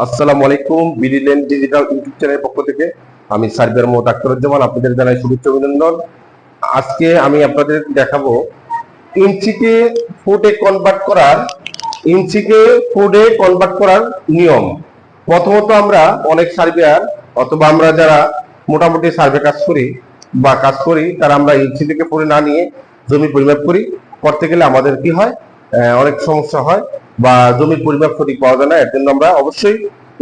আসসালামু আলাইকুম বিডিলেন digital YouTube চ্যানেলের পক্ষ থেকে আমি সার্বিয়ার মোহাম্মদ আখতারুজ্জামান আপনাদের জানাই শুভেচ্ছা অভিনন্দন। আজকে আমি আপনাদের দেখাবো ইঞ্চিকে ফুটে কনভার্ট করার ইঞ্চিকে ফুটে কনভার্ট করার নিয়ম। প্রথমত আমরা অনেক সার্ভেয়ার অথবা আমরা যারা মোটামুটি সার্ভে কাজ করি বা কাজ করি, তারা আমরা ইঞ্চি থেকে ফুটে না নিয়ে জমি পরিমাপ করি। করতে গেলে আমাদের কি হয়? অনেক সমস্যা হয় বা জমির পরিমাপ সঠিক পাওয়া যায় না, এর জন্য আমরা অবশ্যই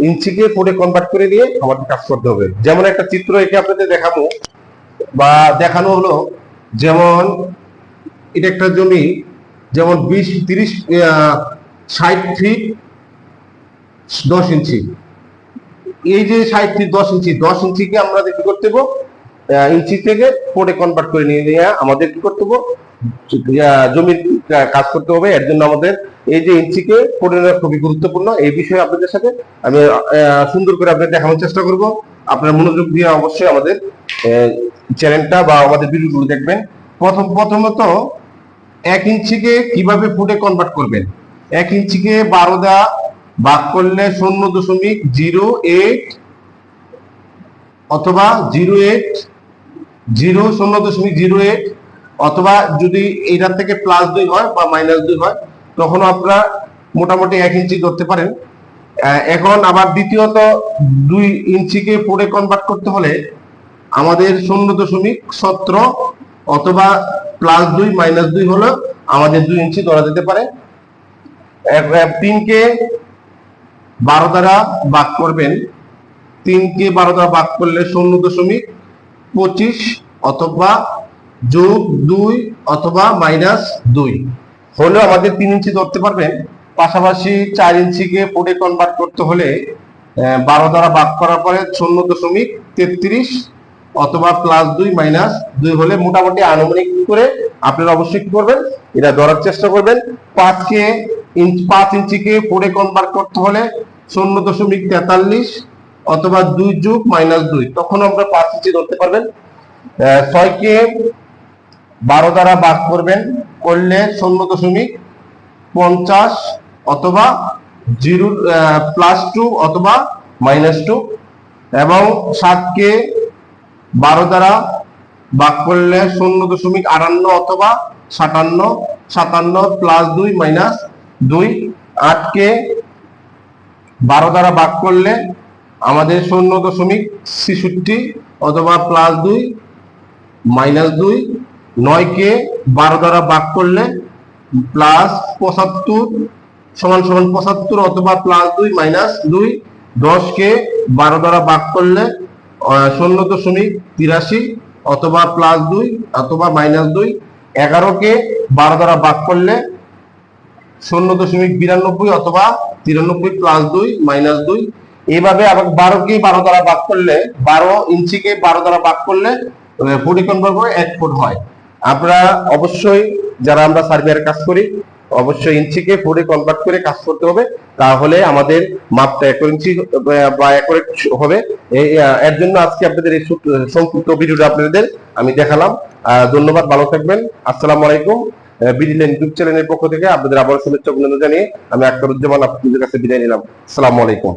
ইঞ্চিকে ফুটে কনভার্ট করে নিয়ে আমাদের কাজ করতে হবে। যেমন একটা চিত্র একে আপনাদের দেখাবো বা দেখানো হলো, যেমন এটা একটা জমি, যেমন বিশ, তিরিশ ষাট ফিট দশ ইঞ্চি। এই যে ষাট ফিট দশ ইঞ্চি, দশ ইঞ্চিকে আমরা কি করতে ইঞ্চি থেকে ফুটে কনভার্ট করে নিয়ে আমাদের কি করতে জমির কাজ করতে হবে, এর জন্য আমাদের এই যে ইঞ্চিকে নেওয়া খুবই গুরুত্বপূর্ণ। এই বিষয়ে আপনাদের সাথে আমি সুন্দর করে আপনাদের দেখানোর চেষ্টা করব। আপনার মনোযোগ দিয়ে অবশ্যই আমাদের চ্যানেলটা বা আমাদের ভিডিওগুলো দেখবেন। প্রথম, প্রথমত এক ইঞ্চিকে কীভাবে ফুটে কনভার্ট করবেন? এক ইঞ্চিকে বারো দা ভাগ করলে শূন্য দশমিক জিরো এইট অথবা জিরো এইট জিরো শূন্য দশমিক জিরো এইট অথবা যদি এটার থেকে প্লাস দুই হয় বা মাইনাস দুই হয় তখন আপনারা মোটামুটি এক ইঞ্চি ধরতে পারেন। এখন আবার দ্বিতীয়ত দুই ইঞ্চিকে ফুটে কনভার্ট করতে হলে আমাদের শূন্য দশমিক সতেরো অথবা প্লাস দুই মাইনাস দুই হলো আমাদের দুই ইঞ্চি ধরা যেতে পারে। তিনকে বারো দ্বারা ভাগ করবেন। তিনকে বারো দ্বারা ভাগ করলে শূন্য দশমিক পঁচিশ অথবা যোগ দুই অথবা মাইনাস দুই। হলে আমাদের তিন ইঞ্চি ধরতে পারবেন পাশাপাশি চার ইঞ্চিকে ফুটে কনভার্ট করতে হলে বারো দ্বারা ভাগ করার পরে শূন্য দশমিক তেত্রিশ অথবা প্লাস দুই মাইনাস দুই হলে মোটামুটি আনুমানিক করে আপনারা অবশ্যই কি করবেন, এটা ধরার চেষ্টা করবেন। পাঁচকে ইঞ্চ, পাঁচ ইঞ্চিকে ফুটে কনভার্ট করতে হলে শূন্য দশমিক তেতাল্লিশ অথবা দুই যুগ মাইনাস দুই। তখন আমরা পাঁচ ইঞ্চি ধরতে পারবেন। ছয়কে বারো দ্বারা ভাগ করবেন, করলে শূন্য দশমিক পঞ্চাশ অথবা জিরো প্লাস টু অথবা মাইনাস টু এবং সাতকে বারো দ্বারা ভাগ করলে শূন্য দশমিক আটান্ন অথবা সাতান্ন সাতান্ন প্লাস দুই মাইনাস দুই, আটকে বারো দ্বারা ভাগ করলে আমাদের শূন্য দশমিক ছেষট্টি অথবা প্লাস দুই মাইনাস দুই নয়কে বারো দ্বারা ভাগ করলে প্লাস পঁচাত্তর সমান সমান পঁচাত্তর অথবা প্লাস দুই মাইনাস দুই, দশকে বারো দ্বারা ভাগ করলে শূন্য দশমিক তিরাশি অথবা প্লাস দুই অথবা মাইনাস দুই। এগারোকে বারো দ্বারা ভাগ করলে শূন্য দশমিক বিরানব্বই অথবা তিরানব্বই প্লাস দুই মাইনাস দুই। এইভাবে আবার বারোকে বারো দ্বারা ভাগ করলে, বারো ইঞ্চিকে বারো দ্বারা ভাগ করলে ফুটি করে এক ফুট হয়। আমরা অবশ্যই, যারা আমরা সার্ভেয়ার কাজ করি, অবশ্যই ইঞ্চিকে ফুটে কনভার্ট করে কাজ করতে হবে। তাহলে আমাদের মাপটা এক ইঞ্চি, বা এক হবে। এর জন্য আজকে আপনাদের এই সংক্ষিপ্ত ভিডিওটা আপনাদের আমি দেখালাম। ধন্যবাদ, ভালো থাকবেন। আসসালামু আলাইকুম। বিডিলেন ইউটিউব চ্যানেলের পক্ষ থেকে আপনাদের আবার শুভেচ্ছা অভিনন্দন জানিয়ে আমি আক্তারুজ্জামান আপনাদের কাছে বিদায় নিলাম। আসসালামু আলাইকুম।